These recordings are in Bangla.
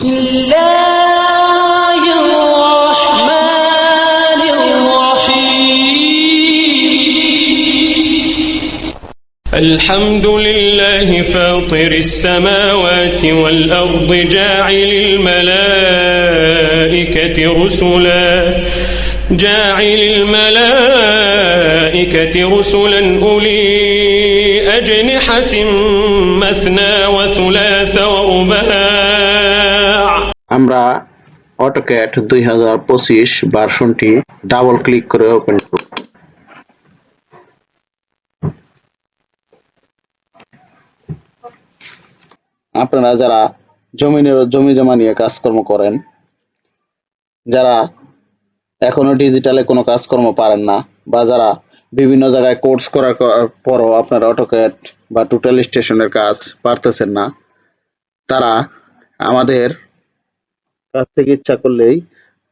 بسم الله الرحمن الرحيم. الحمد لله فاطر السماوات والأرض جاعل الملائكة رسلا. جاعل الملائكة رسلا أولي أجنحة مثنى وثلاث আমরা অটোক্যাট দুই হাজার পঁচিশ ভার্সনটি ডাবল ক্লিক করে ওপেন করব। আপনারা যারা জমিনের জমি জমা নিয়ে কাজকর্ম করেন, যারা এখনও ডিজিটালে কোনো কাজকর্ম পারেন না, বা যারা বিভিন্ন জায়গায় কোর্স করার পরও আপনারা অটোক্যাট বা টোটাল স্টেশনের কাজ পারতেছেন না, তারা আমাদের কাছ থেকে ইচ্ছা করলেই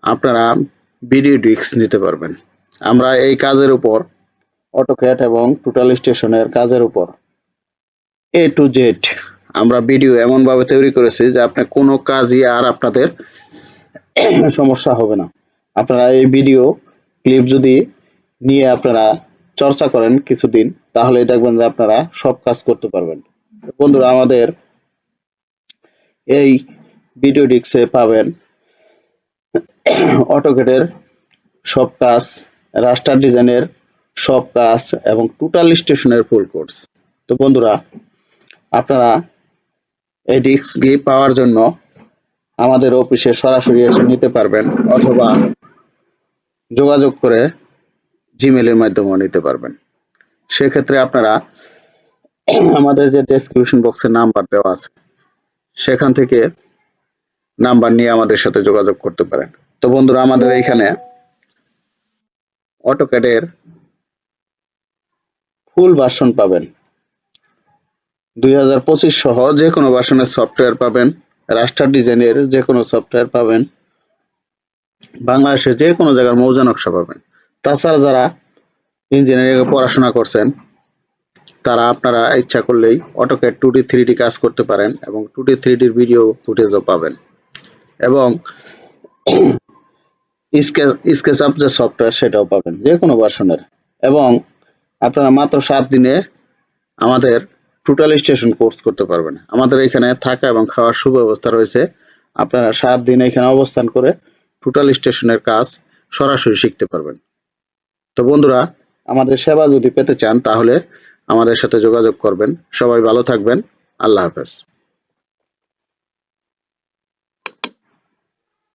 আপনারা ভিডিও ডিস্ক নিতে পারবেন। আমরা এই কাজের উপর অটোক্যাট এবং টোটাল স্টেশনের কাজের উপর এ টু জেড আমরা ভিডিও এমনভাবে তৈরি করেছি যে আপনি কোনো কাজই আর আপনাদের সমস্যা হবে না। আপনারা এই ভিডিও ক্লিপ যদি নিয়ে আপনারা চর্চা করেন কিছুদিন তাহলে দেখবেন যে আপনারা সব কাজ করতে পারবেন। বন্ধুরা, আমাদের এই ভিডিও ডিস্কে পাবেন। অটোকেটের সব কাজ রাস্টার ডিজাইনের সব কাজ এবং টোটাল স্টেশনের ফুল কোর্স তো বন্ধুরা, আপনারা এই ডিস্কটি পাওয়ার জন্য আমাদের অফিসে সরাসরি এসে নিতে পারবেন অথবা যোগাযোগ করে জিমেলের মাধ্যমেও নিতে পারবেন। সেক্ষেত্রে আপনারা আমাদের যে ডেসক্রিপশন বক্সে নাম্বার দেওয়া আছে, সেখান থেকে নাম্বার নিয়ে আমাদের সাথে যোগাযোগ করতে পারেন। তো বন্ধুরা, আমাদের এইখানে অটোক্যাডের ফুল ভার্সন পাবেন। দুই হাজার পঁচিশ সহ যে কোনো ভার্সনের সফটওয়্যার পাবেন রাস্টার ডিজাইনের যে কোনো সফটওয়্যার পাবেন বাংলাদেশে যে কোনো জায়গার মৌজা নকশা পাবেন। তাছাড়া যারা ইঞ্জিনিয়ারিং পড়াশোনা করছেন, তারা আপনারা ইচ্ছা করলেই AutoCAD two D three D কাজ করতে পারেন এবং টু ডি থ্রি ডির ভিডিও ফুটেজও পাবেন। এবং স্কেচ আপ যে সফটওয়্যার সেটাও পাবেন যে কোনো ভার্সনের এবং আপনারা মাত্র সাত দিনে আমাদের টোটাল স্টেশন কোর্স করতে পারবেন। আমাদের এখানে থাকা এবং খাওয়ার সুব্যবস্থা রয়েছে। আপনারা সাত দিন এখানে অবস্থান করে টোটাল স্টেশনের কাজ সরাসরি শিখতে পারবেন। তো বন্ধুরা, আমাদের সেবা যদি পেতে চান, তাহলে আমাদের সাথে যোগাযোগ করবেন। সবাই ভালো থাকবেন। আল্লাহ হাফেজ।